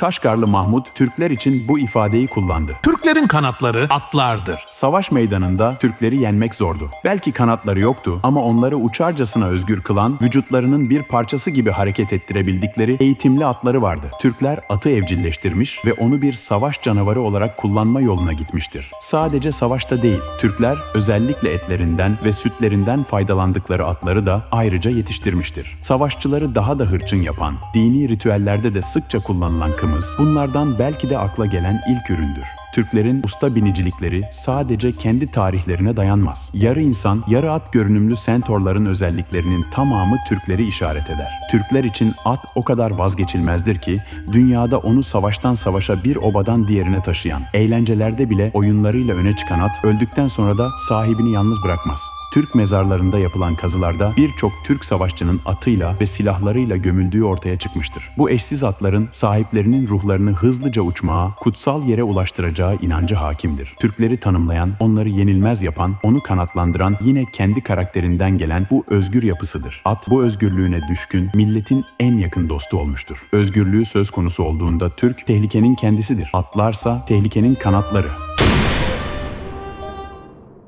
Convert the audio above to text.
Kaşgarlı Mahmut Türkler için bu ifadeyi kullandı. Türklerin kanatları atlardır. Savaş meydanında Türkleri yenmek zordu. Belki kanatları yoktu ama onları uçarcasına özgür kılan, vücutlarının bir parçası gibi hareket ettirebildikleri eğitimli atları vardı. Türkler atı evcilleştirmiş ve onu bir savaş canavarı olarak kullanma yoluna gitmiştir. Sadece savaşta değil, Türkler özellikle etlerinden ve sütlerinden faydalandıkları atları da ayrıca yetiştirmiştir. Savaşçıları daha da hırçın yapan, dini ritüellerde de sıkça kullanılan kımız, bunlardan belki de akla gelen ilk üründür. Türklerin usta binicilikleri sadece kendi tarihlerine dayanmaz. Yarı insan, yarı at görünümlü sentorların özelliklerinin tamamı Türkleri işaret eder. Türkler için at o kadar vazgeçilmezdir ki dünyada onu savaştan savaşa bir obadan diğerine taşıyan, eğlencelerde bile oyunlarıyla öne çıkan at öldükten sonra da sahibini yalnız bırakmaz. Türk mezarlarında yapılan kazılarda birçok Türk savaşçının atıyla ve silahlarıyla gömüldüğü ortaya çıkmıştır. Bu eşsiz atların sahiplerinin ruhlarını hızlıca uçmaya, kutsal yere ulaştıracağı inancı hakimdir. Türkleri tanımlayan, onları yenilmez yapan, onu kanatlandıran yine kendi karakterinden gelen bu özgür yapısıdır. At bu özgürlüğüne düşkün, milletin en yakın dostu olmuştur. Özgürlüğü söz konusu olduğunda Türk tehlikenin kendisidir. Atlarsa tehlikenin kanatları.